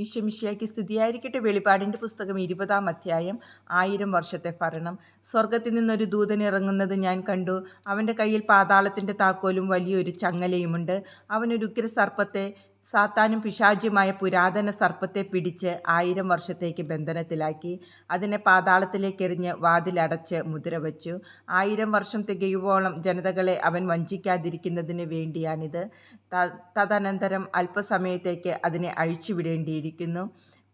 ഈശ്വമിഷിയാക്കി സ്തുതിയായിരിക്കട്ടെ. വെളിപാടിന്റെ പുസ്തകം ഇരുപതാം അധ്യായം. ആയിരം വർഷത്തെ ഭരണം. സ്വർഗത്തിൽ നിന്നൊരു ദൂതൻ ഇറങ്ങുന്നത് ഞാൻ കണ്ടു. അവന്റെ കയ്യിൽ പാതാളത്തിന്റെ താക്കോലും വലിയൊരു ചങ്ങലയുമുണ്ട്. അവനൊരു ഉഗ്രസർപ്പത്തെ സാത്താനും പിശാചുമായ പുരാതന സർപ്പത്തെ പിടിച്ച് ആയിരം വർഷത്തേക്ക് ബന്ധനത്തിലാക്കി അതിനെ പാതാളത്തിലേക്ക് എറിഞ്ഞ് വാതിലടച്ച് മുദ്ര വച്ചു ആയിരം വർഷം തികയുവോളം ജനതകളെ അവൻ വഞ്ചിക്കാതിരിക്കുന്നതിന് വേണ്ടിയാണിത്. തദനന്തരം അല്പസമയത്തേക്ക് അതിനെ അഴിച്ചുവിടേണ്ടിയിരിക്കുന്നു.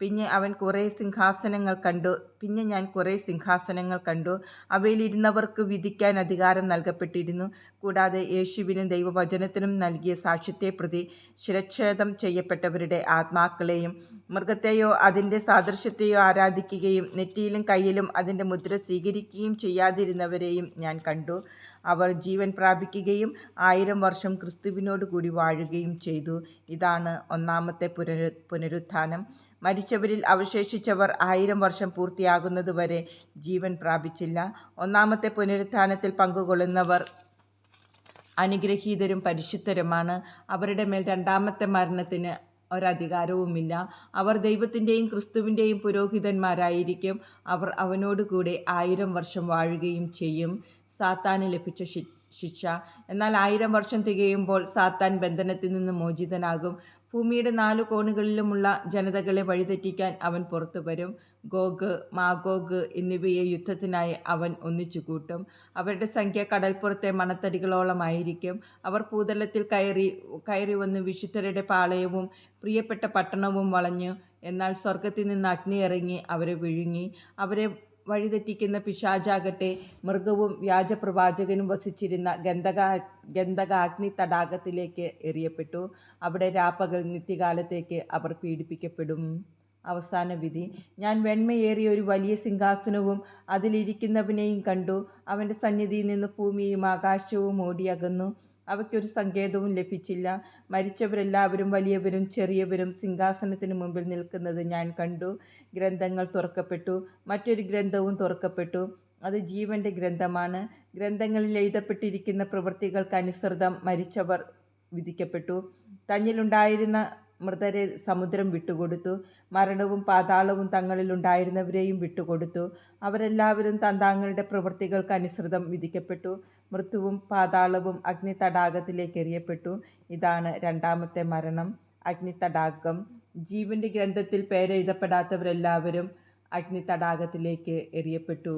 പിന്നെ അവൻ കുറേ സിംഹാസനങ്ങൾ കണ്ടു. പിന്നെ ഞാൻ കുറേ സിംഹാസനങ്ങൾ കണ്ടു. അവയിലിരുന്നവർക്ക് വിധിക്കാൻ അധികാരം നൽകപ്പെട്ടിരുന്നു. കൂടാതെ യേശുവിനും ദൈവവചനത്തിനും നൽകിയ സാക്ഷ്യത്തെ പ്രതി ശിരച്ഛേദം ചെയ്യപ്പെട്ടവരുടെ ആത്മാക്കളെയും മൃഗത്തെയോ അതിന്റെ സാദൃശ്യത്തെയോ ആരാധിക്കുകയും നെറ്റിയിലും കയ്യിലും അതിന്റെ മുദ്ര സ്വീകരിക്കുകയും ചെയ്യാതിരുന്നവരെയും ഞാൻ കണ്ടു. അവർ ജീവൻ പ്രാപിക്കുകയും ആയിരം വർഷം ക്രിസ്തുവിനോട് കൂടി വാഴുകയും ചെയ്തു. ഇതാണ് ഒന്നാമത്തെ പുനരു പുനരുത്ഥാനം. മരിച്ചവരിൽ അവശേഷിച്ചവർ ആയിരം വർഷം പൂർത്തിയാകുന്നതുവരെ ജീവൻ പ്രാപിച്ചില്ല. ഒന്നാമത്തെ പുനരുത്ഥാനത്തിൽ പങ്കുകൊള്ളുന്നവർ അനുഗ്രഹീതരും പരിശുദ്ധരുമാണ്. അവരുടെ മേൽ രണ്ടാമത്തെ മരണത്തിന് ഒരധികാരവുമില്ല. അവർ ദൈവത്തിന്റെയും ക്രിസ്തുവിന്റെയും പുരോഹിതന്മാരായിരിക്കും. അവർ അവനോടുകൂടെ ആയിരം വർഷം വാഴുകയും ചെയ്യും. സാത്താന് ലഭിച്ച ശിക്ഷ എന്നാൽ ആയിരം വർഷം തികയുമ്പോൾ സാത്താൻ ബന്ധനത്തിൽ നിന്ന് മോചിതനാകും. ഭൂമിയുടെ നാലു കോണുകളിലുമുള്ള ജനതകളെ വഴിതെറ്റിക്കാൻ അവൻ പുറത്തു വരും ഗോഗ് മാഗോഗ് എന്നിവയെ യുദ്ധത്തിനായി അവൻ ഒന്നിച്ചു കൂട്ടും അവരുടെ സംഖ്യ കടൽപ്പുറത്തെ മണത്തടികളോളമായിരിക്കും. അവർ ഭൂതലത്തിൽ കയറി കയറി വന്ന് വിശുദ്ധരുടെ പാളയവും പ്രിയപ്പെട്ട പട്ടണവും വളഞ്ഞു. എന്നാൽ സ്വർഗത്തിൽ നിന്ന് അഗ്നി ഇറങ്ങി അവരെ വിഴുങ്ങി. അവരെ വഴിതെറ്റിക്കുന്ന പിശാചാകട്ടെ മൃഗവും വ്യാജപ്രവാചകനും വസിച്ചിരുന്ന ഗന്ധകാ ഗന്ധകാഗ്നി തടാകത്തിലേക്ക് എറിയപ്പെട്ടു. അവിടെ രാപ്പകൽ നിത്യകാലത്തേക്ക് അവർ പീഡിപ്പിക്കപ്പെടും. അവസാന വിധി. ഞാൻ വെണ്മയേറിയ ഒരു വലിയ സിംഹാസനവും അതിലിരിക്കുന്നവനെയും കണ്ടു. അവന്റെ സന്നിധിയിൽ നിന്ന് ഭൂമിയും ആകാശവും ഓടിയകന്നു. അവയ്ക്കൊരു സങ്കേതവും ലഭിച്ചില്ല. മരിച്ചവരെല്ലാവരും വലിയവരും ചെറിയവരും സിംഹാസനത്തിന് മുമ്പിൽ നിൽക്കുന്നത് ഞാൻ കണ്ടു. ഗ്രന്ഥങ്ങൾ തുറക്കപ്പെട്ടു. മറ്റൊരു ഗ്രന്ഥവും തുറക്കപ്പെട്ടു. അത് ജീവന്റെ ഗ്രന്ഥമാണ്. ഗ്രന്ഥങ്ങളിൽ എഴുതപ്പെട്ടിരിക്കുന്ന പ്രവൃത്തികൾക്കനുസൃതം മരിച്ചവർ വിധിക്കപ്പെട്ടു. തന്നിലുണ്ടായിരുന്ന മൃതരെ സമുദ്രം വിട്ടുകൊടുത്തു. മരണവും പാതാളവും തങ്ങളിൽ ഉണ്ടായിരുന്നവരെയും വിട്ടുകൊടുത്തു. അവരെല്ലാവരും തന്താങ്ങളുടെ പ്രവൃത്തികൾക്ക് അനുസൃതം വിധിക്കപ്പെട്ടു. മൃത്യുവും പാതാളവും അഗ്നി തടാകത്തിലേക്ക് എറിയപ്പെട്ടു. ഇതാണ് രണ്ടാമത്തെ മരണം. അഗ്നി തടാകം ജീവന്റെ ഗ്രന്ഥത്തിൽ പേരെഴുതപ്പെടാത്തവരെല്ലാവരും അഗ്നി തടാകത്തിലേക്ക് എറിയപ്പെട്ടു.